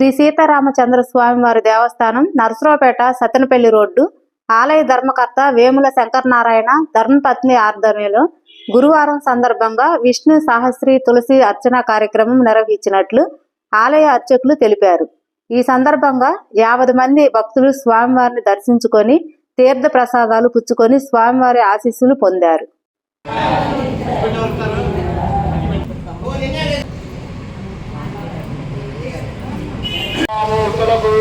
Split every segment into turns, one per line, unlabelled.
శ్రీ సీతారామచంద్ర స్వామి వారి దేవస్థానం నర్సరావుపేట సతనపల్లి రోడ్డు. ఆలయ ధర్మకర్త వేముల శంకరనారాయణ ధర్మపత్ని ఆధ్వర్యంలో గురువారం సందర్భంగా విష్ణు సహస్రి తులసి అర్చన కార్యక్రమం నిర్వహించినట్లు ఆలయ అర్చకులు తెలిపారు. ఈ సందర్భంగా యాభై మంది భక్తులు స్వామివారిని దర్శించుకొని తీర్థ ప్రసాదాలు పుచ్చుకొని స్వామివారి ఆశీస్సులు పొందారు.
మూర్తులకు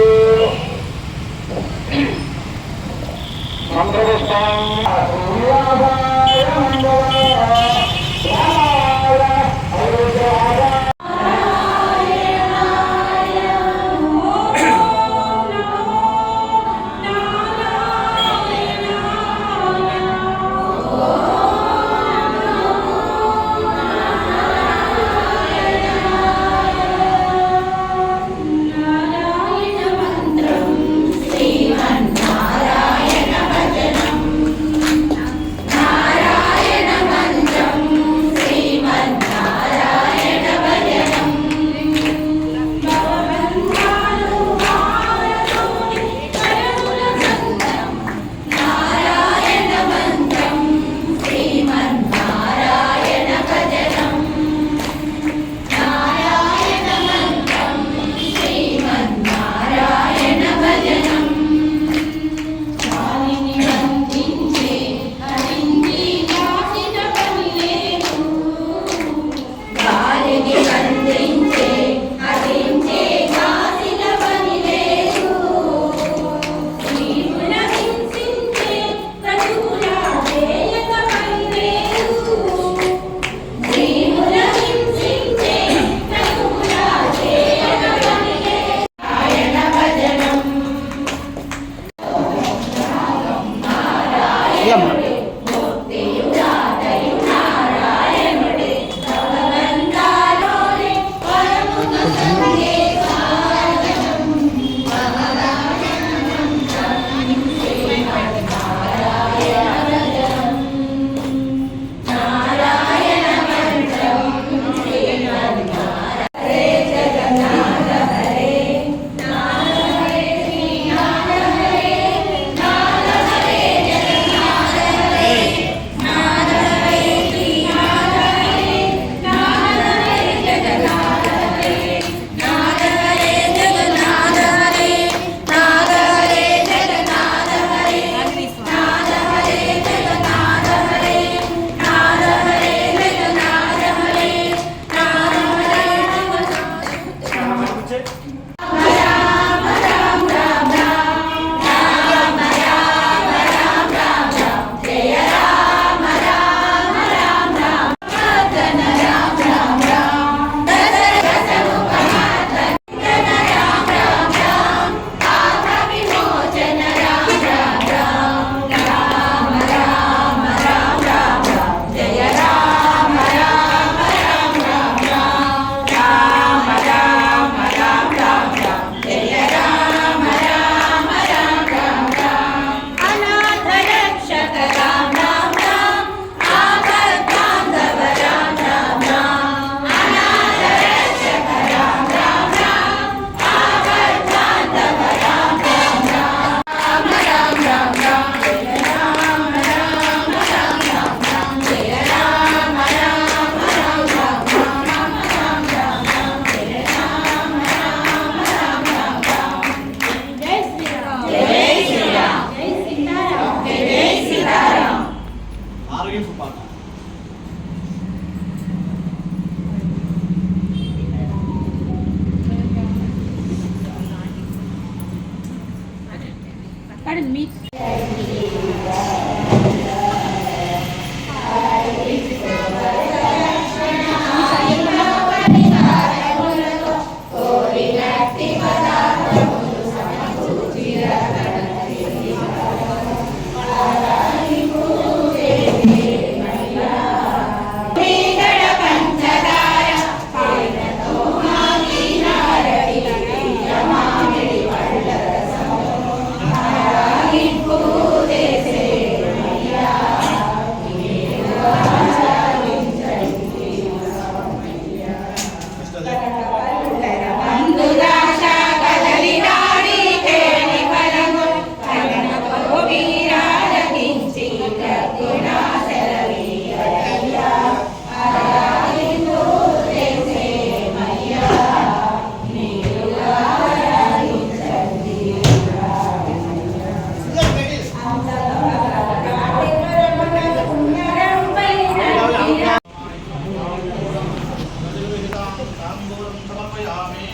తాంబూలం సమర్పయామి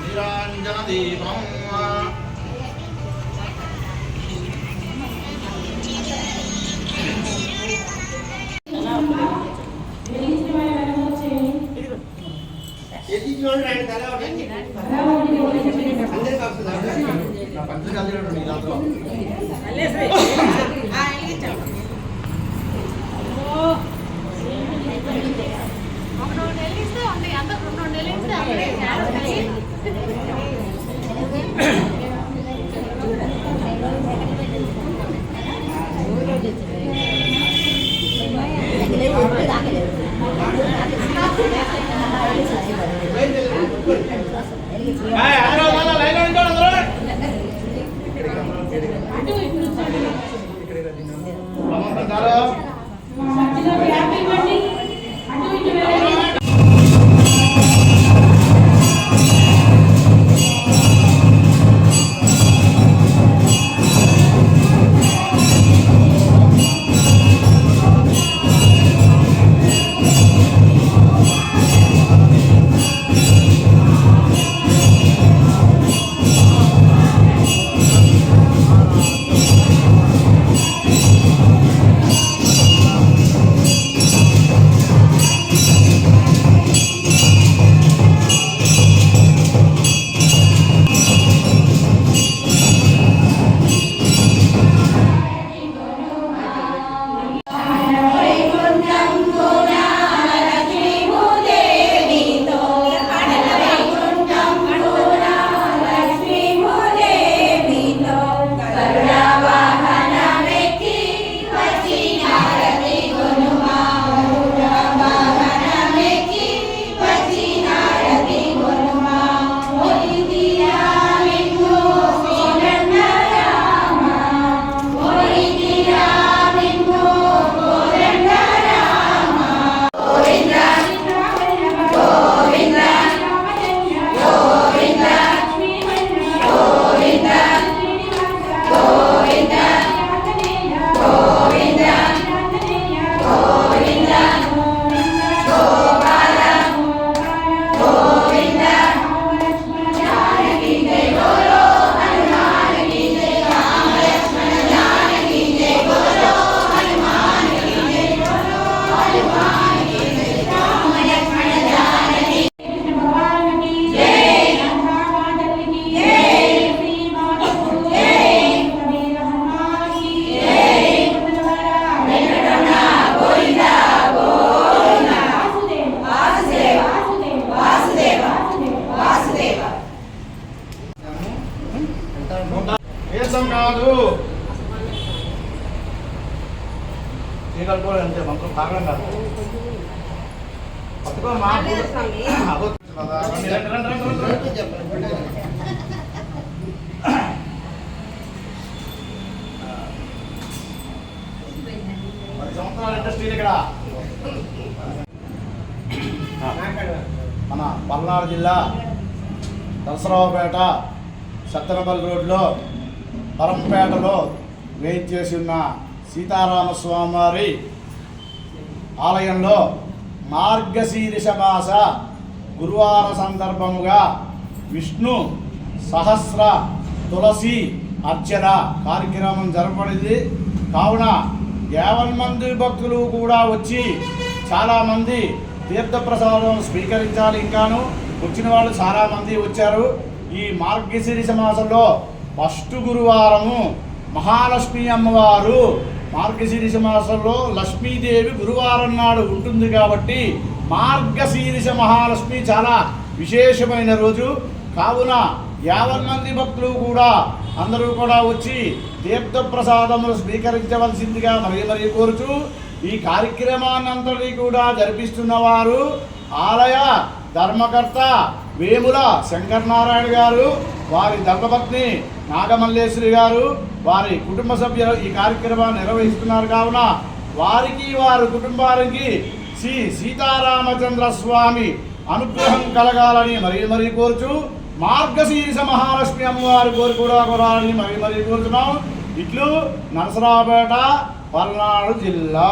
నిరాంజన దీపం అందరికీ పంచకాలు సంవత్సరాల ఇక్కడ. మన పల్నాడు జిల్లా దసరావుపేట సత్తెనపల్లి రోడ్లో పరంపేటలో వేయించేసి ఉన్న సీతారామస్వామి వారి ఆలయంలో మార్గశీర్ష మాస గురువార సందర్భముగా విష్ణు సహస్ర తులసి అర్చన కార్యక్రమం జరపడింది కావున దేవన్మంది మంది భక్తులు కూడా వచ్చి చాలామంది తీర్థప్రసాదం స్వీకరించాలి ఇంకాను. వచ్చిన వాళ్ళు చాలామంది వచ్చారు. ఈ మార్గశీర్ష మాసంలో ఫస్ట్ గురువారము మహాలక్ష్మి అమ్మవారు మార్గశీర్ష మాసంలో లక్ష్మీదేవి గురువారం నాడు ఉంటుంది కాబట్టి మార్గశీర్ష మహాలక్ష్మి చాలా విశేషమైన రోజు. కావున యావన్ మంది భక్తులు కూడా అందరూ కూడా వచ్చి తీర్థ ప్రసాదములు స్వీకరించవలసిందిగా మరీ మరీ కోరుచు ఈ కార్యక్రమాన్నంతటి కూడా జరిపిస్తున్న వారు ఆలయ ధర్మకర్త వేముల శంకరనారాయణ గారు వారి ధర్మపత్ని నాగమల్లేశ్వరి గారు వారి కుటుంబ సభ్యులు ఈ కార్యక్రమాన్ని నిర్వహిస్తున్నారు కావున వారికి వారి కుటుంబానికి శ్రీ సీతారామచంద్ర స్వామి అనుగ్రహం కలగాలని మరీ మరీ కోరుచు మార్గశీర్ష మహాలక్ష్మి అమ్మవారి కోరి కూడా కోరాలని మరీ మరీ కోరుతున్నాం ఇట్లు నరసరావుపేట పల్నాడు జిల్లా.